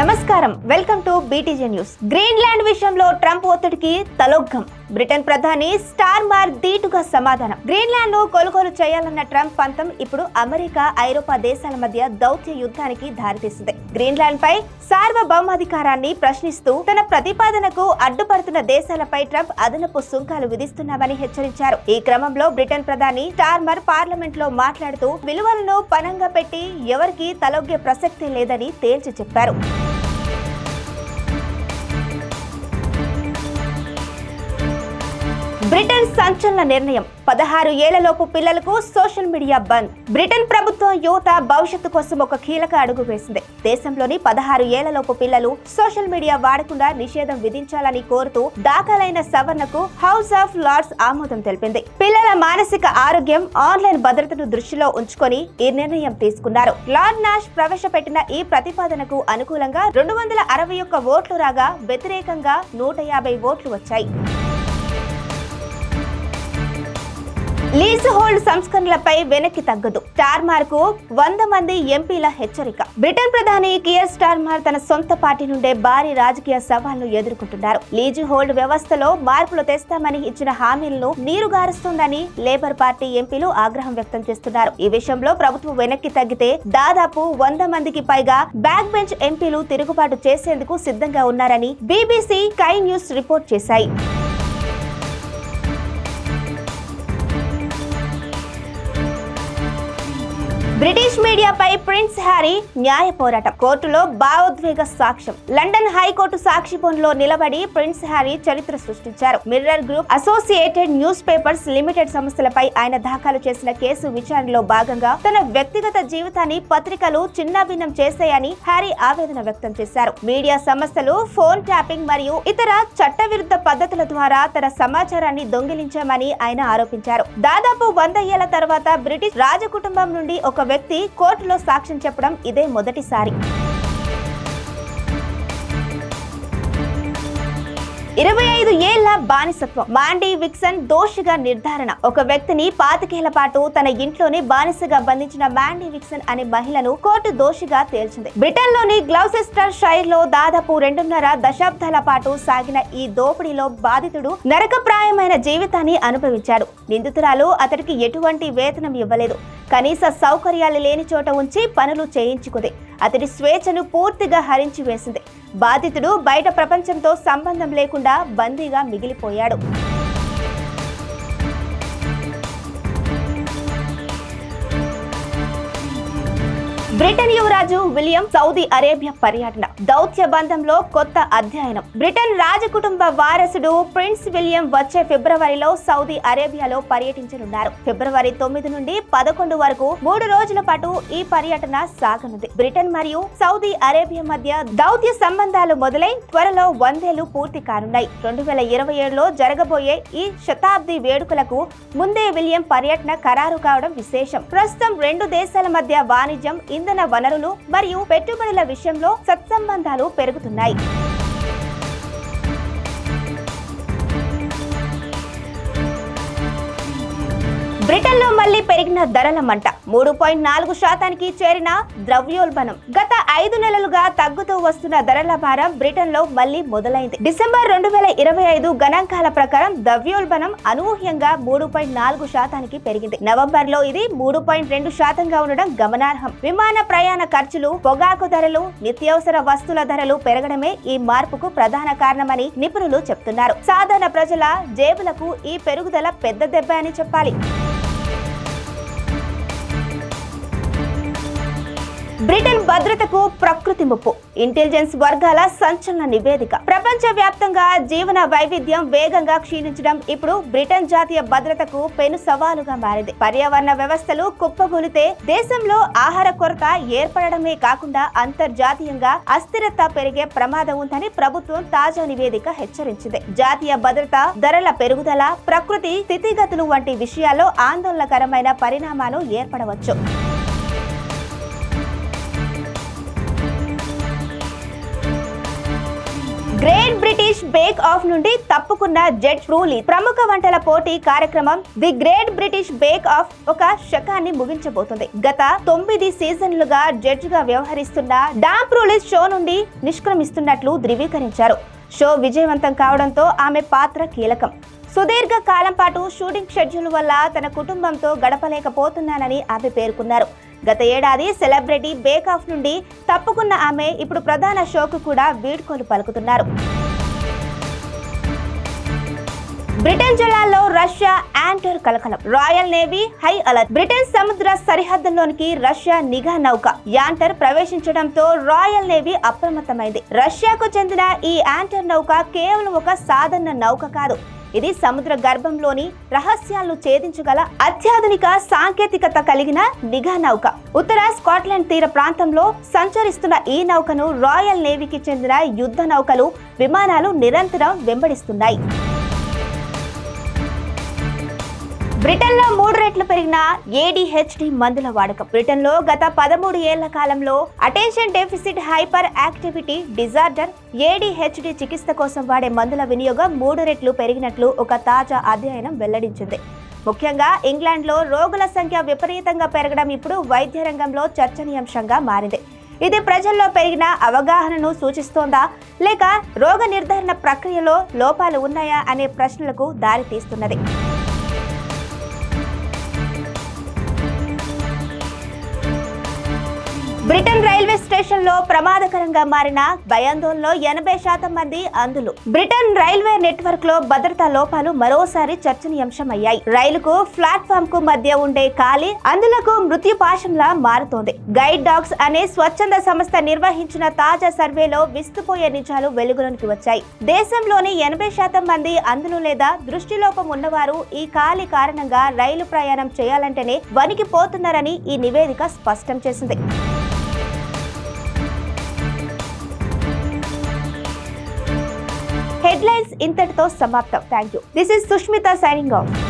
నమస్కారం. Welcome to BTG news. Greenland విషయంలో Trump ఒత్తిడికి తలొగ్గం. బ్రిటన్ ప్రధాని స్టార్ మార్ సమాధానం. గ్రీన్లాండ్ను కొనుగోలు చేయాలన్న ట్రంప్ పంతం ఇప్పుడు అమెరికా ఐరోపా దేశాల మధ్య దౌత్య యుద్ధానికి దారితీసింది. గ్రీన్లాండ్ పై సార్వభౌమాధికారాన్ని ప్రశ్నిస్తూ తన ప్రతిపాదనకు అడ్డుపడుతున్న దేశాలపై ట్రంప్ అదనపు సుంకాలు విధిస్తున్నామని హెచ్చరించారు. ఈ క్రమంలో బ్రిటన్ ప్రధాని స్టార్మర్ పార్లమెంట్లో మాట్లాడుతూ విలువలను పనంగా పెట్టి ఎవరికీ తలొగ్గే ప్రసక్తి లేదని తేల్చి చెప్పారు. బ్రిటన్ సంచలన నిర్ణయం. పదహారు ఏళ్ళలోపు పిల్లలకు సోషల్ మీడియా బంద్. బ్రిటన్ ప్రభుత్వం యువత భవిష్యత్తు కోసం ఒక కీలక అడుగు వేసింది. దేశంలోని పదహారు ఏళ్ళలోపు పిల్లలు సోషల్ మీడియా వాడకుండా నిషేధం విధించాలని కోరుతూ దాఖలైన సవరణకు హౌస్ ఆఫ్ లార్డ్స్ ఆమోదం తెలిపింది. పిల్లల మానసిక ఆరోగ్యం ఆన్లైన్ భద్రతను దృష్టిలో ఉంచుకొని ఈ నిర్ణయం తీసుకున్నారు. లార్డ్ నాష్ ప్రవేశపెట్టిన ఈ ప్రతిపాదనకు అనుకూలంగా రెండు వందల అరవై ఒక్క ఓట్లు రాగా వ్యతిరేకంగా నూట యాభై ఓట్లు వచ్చాయి. లీజ్ హోల్డ్ సంస్కరణలపై వెనక్కి తగ్గదు. స్టార్మార్కు వంద మంది ఎంపీల హెచ్చరిక. బ్రిటన్ ప్రధాని కియర్ స్టార్మార్ తన సొంత పార్టీ నుండే భారీ రాజకీయ సవాళ్ళు ఎదుర్కొంటున్నారు. లీజ్ హోల్డ్ వ్యవస్థలో మార్పులు తెస్తామని ఇచ్చిన హామీలను నీరుగారుస్తుందని లేబర్ పార్టీ ఎంపీలు ఆగ్రహం వ్యక్తం చేస్తున్నారు. ఈ విషయంలో ప్రభుత్వం వెనక్కి తగ్గితే దాదాపు వంద మందికి పైగా బ్యాక్ బెంచ్ ఎంపీలు తిరుగుబాటు చేసేందుకు సిద్ధంగా ఉన్నారని బీబీసీ కై న్యూస్ రిపోర్ట్ చేశాయి. బ్రిటిష్ మీడియాపై ప్రిన్స్ హ్యారీ న్యాయ పోరాటం. కోర్టులో భావోద్వేగ సాక్ష్యం. లండన్ హైకోర్టు సాక్షి నిలబడి ప్రిన్స్ హ్యారీ చరిత్ర సృష్టించారు. Mirror Group Associated Newspapers Limited సంస్థలపై ఆయన దాఖలు చేసిన కేసు విచారణలో భాగంగా తన వ్యక్తిగత జీవితాన్ని పత్రికలు చిన్నాభిన్నం చేశాయని హ్యారీ ఆవేదన వ్యక్తం చేశారు. మీడియా సంస్థలు ఫోన్ ట్యాపింగ్ మరియు ఇతర చట్టవిరుద్ధ పద్ధతుల ద్వారా తన సమాచారాన్ని దొంగిలించామని ఆయన ఆరోపించారు. దాదాపు వంద ఏళ్ళ తర్వాత బ్రిటిష్ రాజకుటుంబం నుండి ఒక వ్యక్తి కోర్టులో సాక్ష్యం చెప్పడం ఇదే మొదటిసారి. ఇరవై ఐదు ఏళ్ళ బానిసత్వం. మాండీ విక్సన్ దోషిగా నిర్ధారణ. ఒక వ్యక్తిని పాతికేళ్ళ పాటు తన ఇంట్లోనే బానిసగా బంధించిన మాండీ విక్సన్ అనే మహిళను కోర్టు దోషిగా తేల్చింది. బ్రిటన్లోని గ్లౌసెస్టర్ షైర్లో దాదాపు రెండున్నర దశాబ్దాల పాటు సాగిన ఈ దోపిడీలో బాధితుడు నరకప్రాయమైన జీవితాన్ని అనుభవించాడు. నిందితురాలు అతడికి ఎటువంటి వేతనం ఇవ్వలేదు. కనీస సౌకర్యాలు లేని చోట ఉంచి పనులు చేయించుకుంది. అతడి స్వేచ్ఛను పూర్తిగా హరించి వేసింది. బాధితుడు బయట ప్రపంచంతో సంబంధం లేకుండా బందీగా మిగిలిపోయాడు. బ్రిటన్ యువరాజు విలియం సౌదీ అరేబియా పర్యటన. దౌత్య బంధంలో కొత్త అధ్యయనం. బ్రిటన్ రాజకుటుంబ వారసుడు ప్రిన్స్ విలియం వచ్చే ఫిబ్రవరిలో సౌదీ అరేబియాలో పర్యటించనున్నారు. ఫిబ్రవరి తొమ్మిది నుండి పదకొండు వరకు మూడు రోజుల పాటు ఈ పర్యటన సాగనుంది. బ్రిటన్ మరియు సౌదీ అరేబియా మధ్య దౌత్య సంబంధాలు మొదలై త్వరలో వందేళ్ళు పూర్తి కానున్నాయి. రెండు వేల ఇరవై ఏడులో జరగబోయే ఈ శతాబ్ది వేడుకలకు ముందే విలియం పర్యటన ఖరారు కావడం విశేషం. ప్రస్తుతం రెండు దేశాల మధ్య వాణిజ్యం ఇంధన వనరులు మరియు పెట్టుబడుల విషయంలో సత్సంబంధాలు పెరుగుతున్నాయి. బ్రిటన్లో మళ్ళీ పెరిగిన ధరల మంట. మూడు పాయింట్ నాలుగు శాతానికి చేరిన ద్రవ్యోల్బణం. గత ఐదు నెలలుగా తగ్గుతూ వస్తున్న ధరల భారం బ్రిటన్లో మళ్ళీ మళ్ళీ మొదలైంది. డిసెంబర్ రెండు వేల ఇరవై ఐదు గణాంకాల ప్రకారం ద్రవ్యోల్బణం అనూహ్యంగా మూడు పాయింట్ నాలుగు శాతానికి పెరిగింది. నవంబర్లో ఇది మూడు పాయింట్ రెండు శాతంగా ఉండడం గమనార్హం. విమాన ప్రయాణ ఖర్చులు పొగాకు ధరలు నిత్యావసర వస్తువుల ధరలు పెరగడమే ఈ మార్పుకు ప్రధాన కారణమని నిపుణులు చెప్తున్నారు. సాధారణ ప్రజల జేబులకు ఈ పెరుగుదల పెద్ద దెబ్బ అని చెప్పాలి. బ్రిటన్ భద్రతకు ప్రకృతి ముప్పు ఇంటెలిజెన్స్ వర్గాల సంచలన నివేదిక. ప్రపంచ వ్యాప్తంగా జీవన వైవిధ్యం వేగంగా క్షీణించడం ఇప్పుడు బ్రిటన్ జాతీయ భద్రతకు పెను సవాలుగా మారింది. పర్యావరణ వ్యవస్థలు కుప్పగొలితే దేశంలో ఆహార కొరత ఏర్పడడమే కాకుండా అంతర్జాతీయంగా అస్థిరత పెరిగే ప్రమాదం ఉందని ప్రభుత్వం తాజా నివేదిక హెచ్చరించింది. జాతీయ భద్రత ధరల పెరుగుదల ప్రకృతి స్థితిగతులు వంటి విషయాల్లో ఆందోళనకరమైన పరిణామాలు ఏర్పడవచ్చు. టేక్ బేక్ ఆఫ్ నుండి తప్పుకున్న జెట్ రూలీ. ప్రముఖ వంటల పోటీ కార్యక్రమం The Great British Bake Off ఒక శకాన్ని ముగించబోతుంది. గత తొమ్మిది సీజన్లుగా జడ్జ్గా వ్యవహరిస్తున్న డామ్ రూలిస్ షో నుండి నిష్క్రమిస్తున్నట్లు ధృవీకరించారు. షో విజయవంతం కావడంతో ఆమె పాత్ర కీలకం. సుదీర్ఘ కాలం పాటు షూటింగ్ షెడ్యూల్ వల్ల తన కుటుంబంతో గడపలేకపోతున్నానని ఆమె పేర్కొన్నారు. గత ఏడాది సెలబ్రిటీ బేక్ ఆఫ్ నుండి తప్పుకున్న ఆమె ఇప్పుడు ప్రధాన షోకు కూడా వీడ్కోలు పలుకుతున్నారు. బ్రిటన్ జలాల్లో రష్యా యాంటర్ కలకలం. Royal Navy high alert. Britain సముద్ర సరిహద్దులోనికి రష్యా నిఘా నౌక. యాంటర్ ప్రవేశించడంతో రాయల్ నేవీ అప్రమత్తమైంది. రష్యాకు చెందిన ఈ యాంటర్ నౌక కేవలం ఒక సాధారణ నౌక కాదు. ఇది సముద్ర గర్భంలోని రహస్యాలను ఛేదించగల అత్యాధునిక సాంకేతికత కలిగిన నిఘా నౌక. ఉత్తర స్కాట్లాండ్ తీర ప్రాంతంలో సంచరిస్తున్న ఈ నౌకను రాయల్ నేవీకి చెందిన యుద్ధ నౌకలు విమానాలు నిరంతరం వెంబడిస్తున్నాయి. బ్రిటన్లో మూడు రెట్లు పెరిగిన ఏడిహెచ్డి మందుల వాడకం. బ్రిటన్లో గత పదమూడు ఏళ్ళ కాలంలో attention deficit hyperactivity disorder ADHD చికిత్స కోసం వాడే మందుల వినియోగం మూడు రెట్లు పెరిగినట్లు ఒక తాజా అధ్యయనం వెల్లడించింది. ముఖ్యంగా ఇంగ్లాండ్లో రోగుల సంఖ్య విపరీతంగా పెరగడం ఇప్పుడు వైద్య రంగంలో చర్చనీయాంశంగా మారింది. ఇది ప్రజల్లో పెరిగిన అవగాహనను సూచిస్తోందా? లేక రోగ నిర్ధారణ ప్రక్రియలో లోపాలు ఉన్నాయా? అనే ప్రశ్నలకు దారితీస్తున్నది. బ్రిటన్ రైల్వే స్టేషన్లో ప్రమాదకరంగా మారిన భయాందోళనలో ఎనభై శాతం మంది అందులు బ్రిటన్ రైల్వే నెట్వర్క్లో భద్రతా లోపాలు మరోసారి చర్చనీయాంశమయ్యాయి. రైలుకు ప్లాట్ఫామ్కు మధ్య ఉండే ఖాళీ అందులకు మృత్యుపాశంలా మారుతోంది. గైడ్ డాగ్స్ అనే స్వచ్ఛంద సంస్థ నిర్వహించిన తాజా సర్వేలో విస్తుపోయే నిజాలు వెలుగులోనికి వచ్చాయి. దేశంలోని ఎనభై శాతం మంది అందులు లేదా దృష్టిలోపం ఉన్నవారు ఈ ఖాళీ కారణంగా రైలు ప్రయాణం చేయాలంటేనే వణికిపోతున్నారని ఈ నివేదిక స్పష్టం చేసింది. హెడ్లైన్స్ ఇంతటితో సమాప్తం thank you this is Sushmita signing off